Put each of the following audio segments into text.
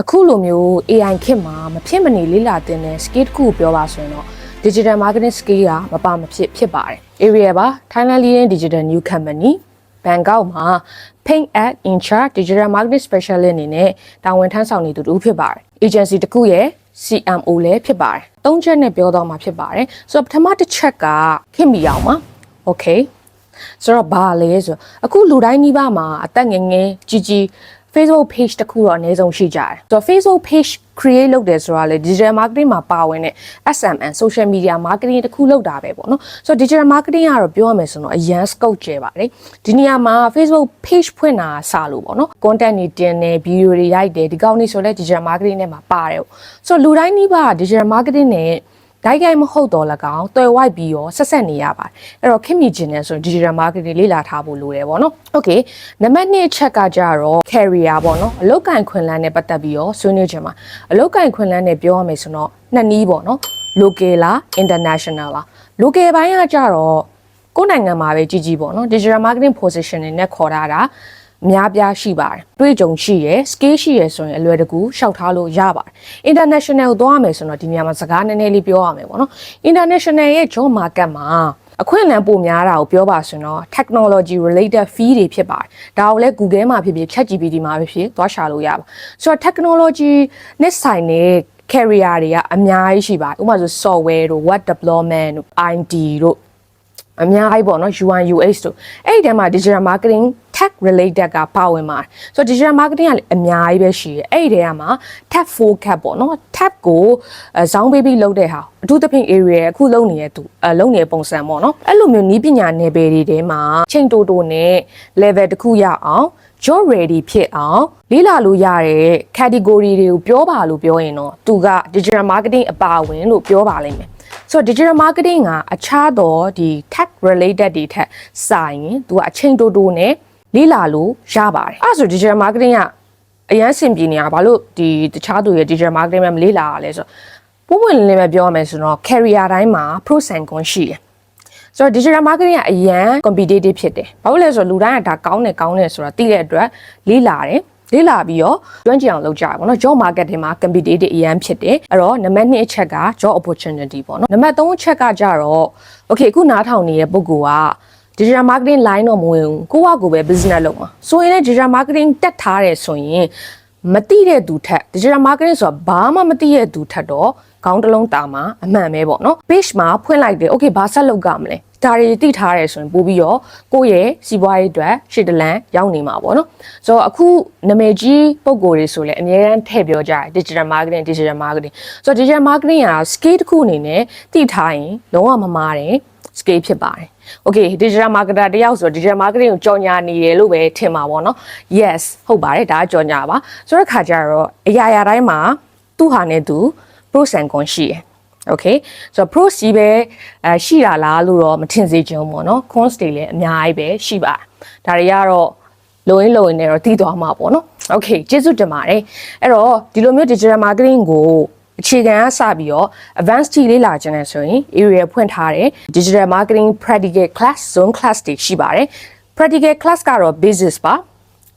အခုလိုမျိုး AI ခေတ်မှာမဖြစ်မနေလေ့လာသင်တဲ့ skill တစ်ခုကိုပြောပါဆိုရင်တော့ digital marketing skill ကမပါမဖြစ်ဖြစ်ပါတယ် area ပါ Thailand leading digital new company ဘန်ကောက်မှာ Pink at in charge digital marketing specialist အနေနဲ့တာဝန်ထမ်းဆောင်နေသူတူဖြစ်ပါတယ် agency တစ်ခုရဲ့ CMO လည်းဖြစ်ပါတယ်သုံးချက်နဲ့ပြောတော့မှာဖြစ်ပါတယ်ဆိုတော့ပထမတစ်ချက်ကခင်မီအောင်ပါ okay ဆိုတော့ဘာလဲဆိုတော့အခုလူတိုင်းနှိပါမှာအသက်ငယ်ငယ်ကြီးကြီး Facebook page တစ်ခုတော့အနည်းဆုံးရှိကြတယ်။ဆိုတော့ Facebook page create လုပ်တယ်ဆိုတာလေ digital marketing မှာပါဝင်တဲ့ SMM social media marketing တစ်ခုလုပ်တာပဲပေါ့နော်။ဆိုတော့ digital marketing ကတော့ပြောရမယ်ဆိုတော့အရန် scope ကျယ်ပါတယ်။ဒီနေရာမှာ Facebook page ဖွင့်တာစလို့ပေါ့နော်။ content တွေတင်တယ် video တွေရိုက်တယ်ဒီကောင်းနေဆိုလဲ digital marketing နဲ့မှာပါတယ်။ဆိုတော့လူတိုင်းနှိပါ digital marketing နဲ့ ဒိုက်ကိုင်မဟုတ်တော့လကောင်တွယ်ဝိုက်ပြီးရောဆက်ဆက်နေရပါတယ်အဲ့တော့ခင်မိကျင်နေဆိုရင် digital marketing လေ့လာထားဖို့လိုတယ်ပေါ့နော် okay နံပါတ်2အချက်ကကြတော့ career ပေါ့နော်အလုတ်ကင်ခွင်လန်းနဲ့ပတ်သက်ပြီးရောဆွေးနွေးချင်ပါအလုတ်ကင်ခွင်လန်းနဲ့ပြောရမယ်ဆိုတော့နှစ်နည်းပေါ့နော် local လား international လား local ဘိုင်းကကြတော့ကိုယ်နိုင်ငံမှာပဲကြီးကြီးပေါ့နော် digital marketing position တွေနဲ့ခေါ်ထားတာ အများပြားရှိပါတယ်တွေ့ကြုံရှိရယ် skill ရှိရယ်ဆိုရင်အလွယ်တကူရှောက်ထားလို့ရပါတယ် international ကိုသွားရမယ်ဆိုတော့ဒီနေရာမှာစကားနည်းနည်းလေးပြောရမယ်ပေါ့နော် international ရဲ့ job market မှာအခွင့်အလမ်းပိုများတာကိုပြောပါဆိုရင်တော့ technology related fee တွေဖြစ်ပါတယ်ဒါကိုလည်း Google မှာဖြစ်ဖြစ် ChatGPT မှာဖြစ်ဖြစ်သွားရှာလို့ရပါဆိုတော့ technology နဲ့ဆိုင်တဲ့ career တွေကအများကြီးရှိပါတယ်ဥပမာဆို software တို့ web development တို့ IT တို့ အများကြီးပေါ့နော် UI UX တို့အဲ့ဒီထဲမှာ digital marketing tech related ကပါဝင်ပါတယ်ဆိုတော့ digital marketing ကလည်းအများကြီးပဲရှိတယ်အဲ့ဒီထဲမှာ tech focus ပေါ့နော် tech ကိုအဇောင်းပေးပြီးလုပ်တဲ့ဟာအထူးသဖြင့် area အခုလုပ်နေတဲ့သူအလုပ်နေတဲ့ပုံစံပေါ့နော်အဲ့လိုမျိုးနီးပညာနယ်ပယ်တွေထဲမှာချိန်တိုတိုနဲ့ level တစ်ခုရအောင် job ready ဖြစ်အောင်လေးလာလို့ရတဲ့ category တွေကိုပြောပါလို့ပြောရင်တော့သူက digital marketing အပါအဝင်လို့ပြောပါလိမ့်မယ် ဆိုတော့ digital marketing ကအခြားသောဒီ tech related တွေထက်စာရင်သူကအချိန်တိုတိုနဲ့လေးလာလို့ရပါတယ်အဲဒါဆို digital marketing ကအရန်စင်ပြေနေတာဘာလို့ဒီတခြားသူရဲ့ digital marketing မှာမလေးလာရလဲဆိုတော့ပုံမှန်လေးပဲပြောရမယ်ဆိုတော့ career တိုင်းမှာ pros and cons ရှိတယ်ဆိုတော့ digital marketing ကအရန် competitive ဖြစ်တယ်။ဘာလို့လဲဆိုတော့လူတိုင်းကဒါကောင်းတယ်ကောင်းတယ်ဆိုတာသိတဲ့အတွက်လေးလာတယ်။ လေးလာပြီးတော့ကျွမ်းကျင်အောင်လုပ်ကြပါဘောနော် job market တွေမှာ competitive အရန်ဖြစ်တယ်အဲ့တော့နံပါတ်2အချက်က job opportunity ပေါ့နော်နံပါတ်3အချက်ကကြတော့ okay အခုနားထောင်နေတဲ့ပုဂ္ဂိုလ်က digital marketing line တော့မဝင်ဘူးကိုကကိုပဲ business လုပ်မှာဆိုရင်လည်း digital marketing တက်ထားတယ်ဆိုရင်မသိတဲ့သူထက် digital marketing ဆိုတာဘာမှမသိတဲ့သူထက်တော့ခေါင်းတစ်လုံးတာမှာအမှန်ပဲပေါ့နော် page မှာဖွင့်လိုက်တယ် okay ဘာဆက်လုပ်ကြမလဲ ဒါတွေသိထားရဲဆိုရင်ပို့ပြီးတော့ကိုယ့်ရဲ့စီးပွားရေးအတွက်ရှစ်တလန်ရောက်နေမှာပေါ့နော်ဆိုတော့အခုနာမည်ကြီးပုံကိုယ်တွေဆိုလည်းအများအားထည့်ပြောကြတယ် digital marketing digital marketing ဆိုတော့ digital marketing က skill တစ်ခုအနေနဲ့သိထားရင်လုံးဝမမားတယ် scale ဖြစ်ပါတယ်။ Okay digital marketer တယောက်ဆိုတော့ digital marketing ကိုကြော်ညာနေတယ်လို့ပဲထင်ပါဗောနော်။ Yes ဟုတ်ပါတယ်ဒါကကြော်ညာပါ။ဆိုတော့ခါကြတော့အရာရာတိုင်းမှာသူ့ဟာနဲ့သူ pros and cons ရှိတယ်။ Okay ဆိုတော့ pros ကြီးပဲအဲရှိတာလားလို့တော့မထင်စေချင်ဘူးပေါ့နော် cons တွေလည်းအများကြီးပဲရှိပါတယ်။ဒါတွေကတော့လိုရင်းလိုရင်းနဲ့တော့တည်သွားမှာပေါ့နော်။ Okay ကျေးဇူးတင်ပါတယ်။အဲ့တော့ဒီလိုမျိုး digital marketing ကိုအခြေခံကစပြီးတော့ advanced ထိလေ့လာခြင်းနဲ့ဆိုရင် area ဖွင့်ထားတယ် digital marketing practical class zone class တွေရှိပါတယ် practical class ကတော့ basis ပါ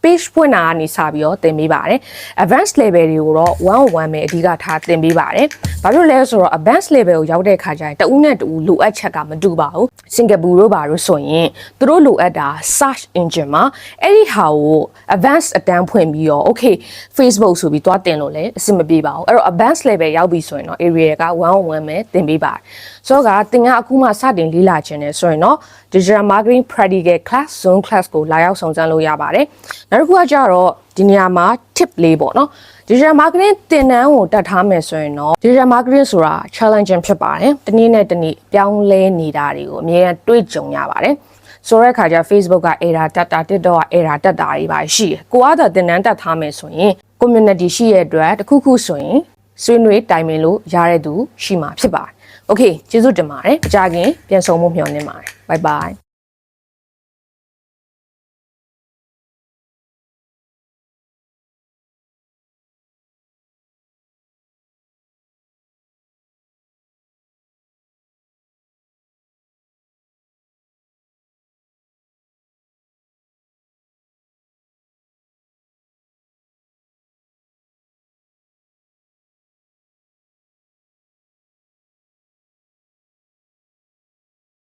page ဖွင့်တာကနေစပြီးတော့သင်ပေးပါတယ် advanced level တွေကိုတော့1 on 1ပဲအဓိကထားသင်ပေးပါတယ်ဘာလို့လဲဆိုတော့ advanced level ကိုရောက်တဲ့အခါကျရင်တဦးနဲ့တဦးလိုအပ်ချက်ကမတူပါဘူး Singapore တို့ဘာလို့ဆိုရင်သူတို့လိုအပ်တာ search engine မှာအဲ့ဒီဟာကို advanced အတန်းဖွင့်ပြီးတော့ okay Facebook ဆိုပြီးသွားတင်လို့လည်းအဆင်မပြေပါဘူးအဲ့တော့ advanced level ရောက်ပြီဆိုရင်တော့ area က1 on 1ပဲသင်ပေးပါတယ် ဆိုတော့ကသင်ကအခုမှစတင်လေ့လာခြင်းနဲ့ဆိုရင်တော့ digital marketing practical class zone class ကိုလာရောက်ဆောင်စမ်းလို့ရပါတယ်နောက်တစ်ခုကကြတော့ဒီနေရာမှာ tip လေးပေါ့နော် digital marketing သင်တန်းကိုတက်ထားမယ်ဆိုရင်တော့ digital marketing ဆိုတာ challenging ဖြစ်ပါတယ်တနည်းနဲ့တနည်းပြောင်းလဲနေတာတွေကိုအများကြီးတွေ့ကြုံရပါတယ်ဆိုတဲ့ခါကျ Facebook က error တက်တာ TikTok က error တက်တာတွေပါရှိတယ်ကိုအားသာသင်တန်းတက်ထားမယ်ဆိုရင် community ရှိရဲ့အတွက်တစ်ခုခုဆိုရင်ဆွေးနွေးတိုင်ပင်လို့ရတဲ့သူရှိမှာဖြစ်ပါတယ် Okay ကျေးဇူးတင်ပါတယ်အကြခင်ပြန်ဆုံမှုမျှော်လင့်ပါတယ် bye bye